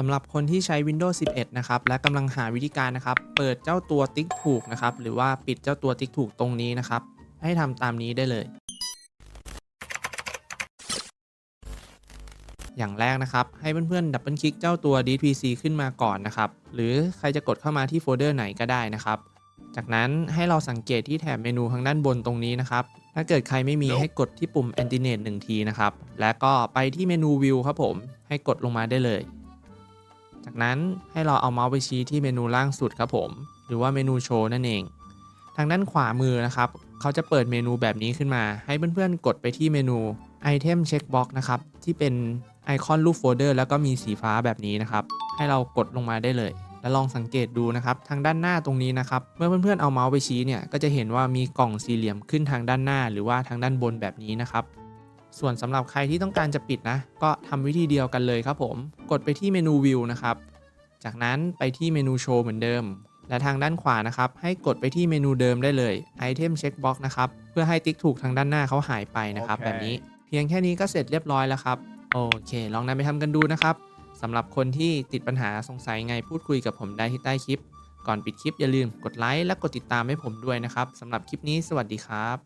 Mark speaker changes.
Speaker 1: สำหรับคนที่ใช้ Windows 11 นะครับ และกำลังหาวิธีการนะครับ เปิดเจ้าตัวติ๊กถูกนะครับ หรือว่าปิดเจ้าตัวติ๊กถูกตรงนี้นะครับ ให้ทำตามนี้ได้เลย อย่างแรกนะครับ ให้เพื่อนๆ ดับเบิลคลิกเจ้าตัว DPC ขึ้นมาก่อนนะครับ หรือใครจะกดเข้ามาที่โฟลเดอร์ไหนก็ได้นะครับ จากนั้นให้เราสังเกตที่แถบเมนูข้างด้านบนตรงนี้นะครับ ถ้าเกิดใครไม่มีให้กดที่ปุ่ม a n t i n a t e 1ทีนะครับ แล้วก็ไปที่เมนู View ครับผม ให้กดลงมาได้เลย จากนั้นให้เราเอาเมาส์ไปชี้ที่เมนูล่างสุดครับผม หรือว่าเมนูโชว์นั่นเอง ทางด้านขวามือนะครับเขาจะเปิดเมนูแบบนี้ขึ้นมา ให้เพื่อนๆ กดไปที่เมนู Item Checkbox นะครับที่เป็นไอคอนรูปโฟลเดอร์แล้วก็มีสีฟ้าแบบนี้นะครับ ให้เรากดลงมาได้เลย แล้วลองสังเกตดูนะครับ ทางด้านหน้าตรงนี้นะครับ เมื่อเพื่อนๆเอาเมาส์ไปชี้เนี่ย ก็จะเห็นว่ามีกล่องสี่เหลี่ยมขึ้นทางด้านหน้า หรือว่าทางด้านบนแบบนี้นะครับ ส่วนสำหรับใครที่ต้องการจะปิดนะ ก็ทำวิธีเดียวกันเลยครับผม กดไปที่เมนูวิวนะครับ จากนั้นไปที่เมนูโชว์เหมือนเดิม และทางด้านขวานะครับ ให้กดไปที่เมนูเดิมได้เลย Item Checkbox นะครับ เพื่อให้ติ๊กถูกทางด้านหน้าเขาหายไปนะครับ
Speaker 2: โอเค
Speaker 1: แบบนี้ เพียงแค่นี้ก็เสร็จเรียบร้อยแล้วครับ โอเค ลองนำไปทำกันดูนะครับสำหรับคนที่ติดปัญหาสงสัยไงพูดคุยกับผมได้ที่ใต้คลิป ก่อนปิดคลิปอย่าลืมกดไลค์และกดติดตามให้ผมด้วยนะครับสำหรับคลิปนี้สวัสดีครับ